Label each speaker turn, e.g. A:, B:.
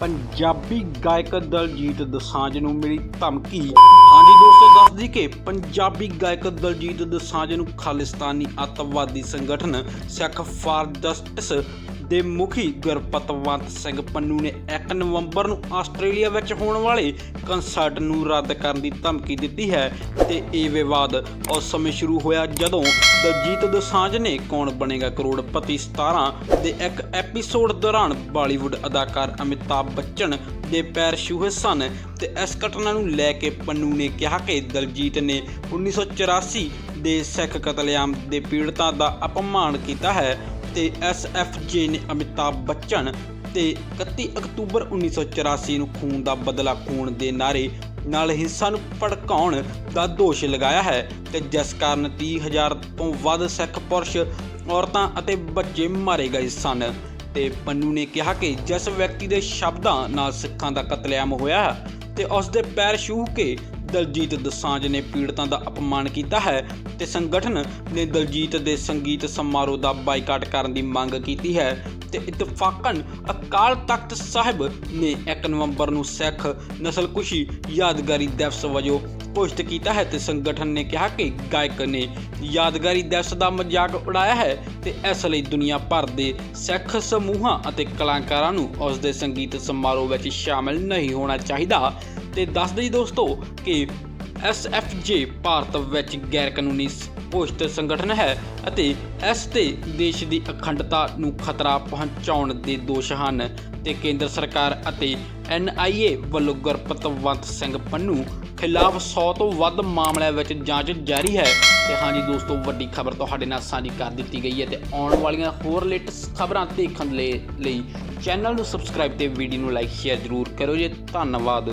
A: ਪੰਜਾਬੀ ਗਾਇਕ ਦਲਜੀਤ ਦਸਾਂਝ ਨੂੰ ਮਿਲੀ ਧਮਕੀ। ਹਾਂਜੀ ਦੋਸਤੋ, ਦੱਸ ਦਈਏ ਕਿ ਪੰਜਾਬੀ ਗਾਇਕ ਦਲਜੀਤ ਦਸਾਂਝ ਨੂੰ ਖਾਲਿਸਤਾਨੀ ਅੱਤਵਾਦੀ ਸੰਗਠਨ ਸਿੱਖ ਫਾਰ ਜਸਟਿਸ ਦੇ ਮੁਖੀ ਗੁਰਪਤਵੰਤ ਸਿੰਘ ਪੰਨੂ ਨੇ 1 ਨਵੰਬਰ ਨੂੰ ਆਸਟ੍ਰੇਲੀਆ ਵਿੱਚ ਹੋਣ ਵਾਲੇ ਕੰਸਰਟ ਨੂੰ ਰੱਦ ਕਰਨ ਦੀ ਧਮਕੀ ਦਿੱਤੀ ਹੈ ਤੇ ਇਹ ਵਿਵਾਦ ਉਸ ਸਮੇਂ ਸ਼ੁਰੂ ਹੋਇਆ ਜਦੋਂ ਦਲਜੀਤ ਦੋਸਾਂਝ ਨੇ ਕੌਣ ਬਣੇਗਾ ਕਰੋੜਪਤੀ 17 ਦੇ ਇੱਕ ਐਪੀਸੋਡ ਦੌਰਾਨ ਬਾਲੀਵੁੱਡ ਅਦਾਕਾਰ ਅਮਿਤਾਭ ਬੱਚਨ ਦੇ ਪੈਰ ਛੂਹੇ ਸਨ ਤੇ ਇਸ ਘਟਨਾ ਨੂੰ ਲੈ ਕੇ ਪੰਨੂ ਨੇ ਕਿਹਾ ਕਿ ਦਲਜੀਤ ਨੇ 1984 ਦੇ ਸਿੱਖ ਕਤਲੇਆਮ ਦੇ ਪੀੜਤਾਂ ਦਾ ਅਪਮਾਨ ਕੀਤਾ ਹੈ ਤੇ ਐਸਐਫਜੇ ਨੇ ਅਮਿਤਾਭ ਬੱਚਨ ਤੇ 31 ਅਕਤੂਬਰ 1984 ਨੂੰ ਖੂਨ ਦਾ ਬਦਲਾ ਖੂਨ ਦੇ ਨਾਰੇ ਨਾਲ ਹਿੰਸਾ ਨੂੰ ਭੜਕਾਉਣ ਦਾ ਦੋਸ਼ ਲਗਾਇਆ ਹੈ ਤੇ ਜਿਸ ਕਾਰਨ 30000 ਤੋਂ ਵੱਧ ਸਿੱਖ ਪੁਰਸ਼, ਔਰਤਾਂ ਅਤੇ ਬੱਚੇ ਮਾਰੇ ਗਏ ਸਨ। ਤੇ ਪੰਨੂ ਨੇ ਕਿਹਾ ਕਿ ਜਿਸ ਵਿਅਕਤੀ ਦੇ ਸ਼ਬਦਾਂ ਨਾਲ ਸਿੱਖਾਂ ਦਾ ਕਤਲੇਆਮ ਹੋਇਆ ਤੇ ਉਸ ਦੇ ਪੈਰ ਛੂਹ ਕੇ ਦਲਜੀਤ ਦੋਸਾਂਝ ਨੇ ਪੀੜਤਾਂ ਦਾ ਅਪਮਾਨ ਕੀਤਾ ਹੈ ਤੇ ਸੰਗਠਨ ਨੇ ਦਲਜੀਤ ਦੇ ਸੰਗੀਤ ਸਮਾਰੋਹ ਦਾ ਬਾਈਕਾਟ ਕਰਨ ਦੀ ਮੰਗ ਕੀਤੀ ਹੈ ਤੇ ਇਤਫਾਕਨ ਅਕਾਲ ਤਖਤ ਸਾਹਿਬ ਨੇ 1 ਨਵੰਬਰ ਨੂੰ ਸਿੱਖ ਨਸਲਕੁਸ਼ੀ ਯਾਦਗਾਰੀ ਦਿਵਸ ਵਜੋਂ ਘੋਸ਼ਿਤ ਕੀਤਾ ਹੈ ਤੇ ਸੰਗਠਨ ਨੇ ਕਿਹਾ ਕਿ ਗਾਇਕ ਨੇ ਯਾਦਗਾਰੀ ਦਿਵਸ ਦਾ ਮਜ਼ਾਕ ਉਡਾਇਆ ਹੈ ਤੇ ਇਸ ਲਈ ਦੁਨੀਆ ਭਰ ਦੇ ਸਿੱਖ ਸਮੂਹਾਂ ਅਤੇ ਕਲਾਕਾਰਾਂ ਨੂੰ ਉਸ ਦੇ ਸੰਗੀਤ ਸਮਾਰੋਹ ਵਿੱਚ ਸ਼ਾਮਲ ਨਹੀਂ ਹੋਣਾ ਚਾਹੀਦਾ। ਤੇ ਦੱਸ ਦਈ ਦੋਸਤੋ ਕਿ ਐਸਐਫਜੇ ਭਾਰਤ ਵਿੱਚ ਗੈਰ ਕਾਨੂੰਨੀ ਪੋਸਟ ਸੰਗਠਨ ਹੈ ਅਤੇ ਇਸ ਤੇ ਦੇਸ਼ ਦੀ ਅਖੰਡਤਾ ਨੂੰ ਖਤਰਾ ਪਹੁੰਚਾਉਣ ਦੇ ਦੋਸ਼ ਹਨ। ਤੇ ਕੇਂਦਰ ਸਰਕਾਰ ਅਤੇ ਐਨਆਈਏ ਵੱਲੋਂ ਗੁਰਪਤਵੰਤ ਸਿੰਘ ਪੰਨੂ ਖਿਲਾਫ 100 ਤੋਂ ਵੱਧ ਮਾਮਲਿਆਂ ਵਿੱਚ ਜਾਂਚ ਜਾਰੀ ਹੈ। ਤੇ ਹਾਂਜੀ ਦੋਸਤੋ, ਵੱਡੀ ਖਬਰ ਤੁਹਾਡੇ ਨਾਲ ਸਾਂਝੀ ਕਰ ਦਿੱਤੀ ਗਈ ਹੈ ਤੇ ਆਉਣ ਵਾਲੀਆਂ ਹੋਰ ਲੇਟੈਸਟ ਖਬਰਾਂ ਦੇਖਣ ਲਈ ਲਈ ਚੈਨਲ ਨੂੰ ਸਬਸਕ੍ਰਾਈਬ ਤੇ ਵੀਡੀਓ ਨੂੰ ਲਾਈਕ, ਸ਼ੇਅਰ ਜ਼ਰੂਰ ਕਰੋ ਜੀ। ਧੰਨਵਾਦ।